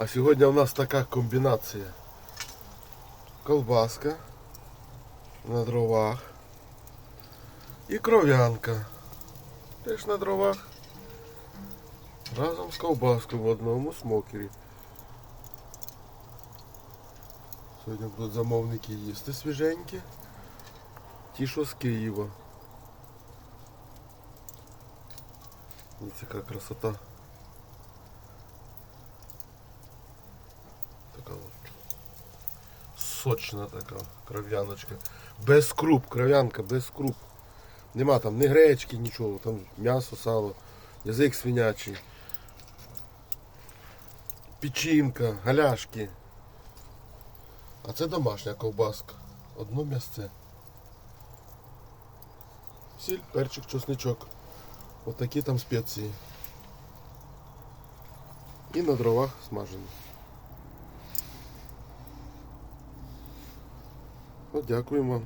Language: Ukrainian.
А сьогодні у нас така комбінація. Колбаска на дровах і кров'янка. Теж на дровах. Разом з ковбаскою в одному смокері. Сьогодні будуть замовники їсти свіженькі. Ті, що з Києва. Дивіться, яка красота. От. Сочна така кров'яночка. Без круп, кров'янка, без круп. Нема там ні гречки, нічого. Там м'ясо, сало, язик свинячий. Печінка, галяшки. А це домашня ковбаска. Одно м'ясце. Сіль, перчик, чесничок. Отакі там спеції. І на дровах смажені. От дякуємо вам.